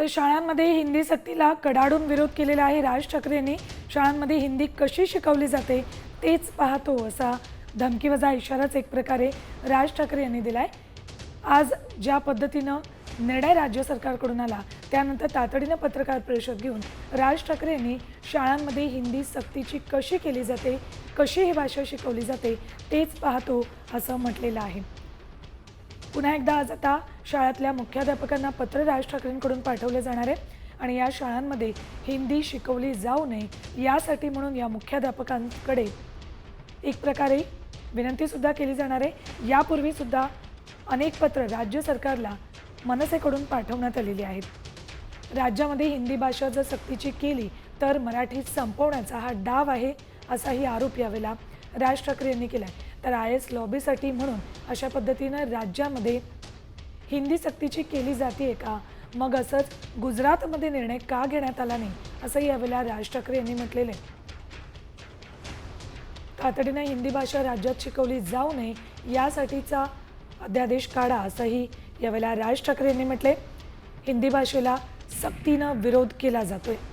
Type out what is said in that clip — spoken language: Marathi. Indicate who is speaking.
Speaker 1: तर शाळांमध्ये हिंदी सक्तीला कडाडून विरोध केलेला आहे राज ठाकरेंनी. शाळांमध्ये हिंदी कशी शिकवली जाते तेच पाहतो असा धमकीवजा इशाराच एक प्रकारे राज ठाकरे यांनी दिलाय. आज ज्या पद्धतीनं निर्णय राज्य सरकारकडून आला त्यानंतर तातडीनं पत्रकार परिषद घेऊन राज ठाकरे यांनी शाळांमध्ये हिंदी सक्तीची कशी केली जाते कशी ही भाषा शिकवली जाते तेच पाहतो असं म्हटलेलं आहे. पुन्हा एकदा आज आता शाळेतल्या मुख्याध्यापकांना पत्र राज ठाकरेंकडून पाठवले जाणार आहे. आणि या शाळांमध्ये हिंदी शिकवली जाऊ नये यासाठी म्हणून या मुख्याध्यापकांकडे एक प्रकारे विनंतीसुद्धा केली जाणार आहे. यापूर्वीसुद्धा अनेक पत्र राज्य सरकारला मनसेकडून पाठवण्यात आलेली आहेत. राज्यामध्ये हिंदी भाषा जर सक्तीची केली तर मराठी संपवण्याचा हा डाव आहे असाही आरोप यावेळेला राज ठाकरे यांनी केला आहे तर आय एस लॉबीसाठी म्हणून अशा पद्धतीनं राज्यामध्ये हिंदी सक्तीची केली जाते का? मग असंच गुजरातमध्ये निर्णय का घेण्यात आला नाही? असंही यावेळेला राज ठाकरे यांनी म्हटलेलं आहे. तातडीनं हिंदी भाषा राज्यात शिकवली जाऊ नये यासाठीचा अध्यादेश काढा असंही यावेळेला राज ठाकरे यांनी म्हटले हिंदी भाषेला सक्तीनं विरोध केला जातोय.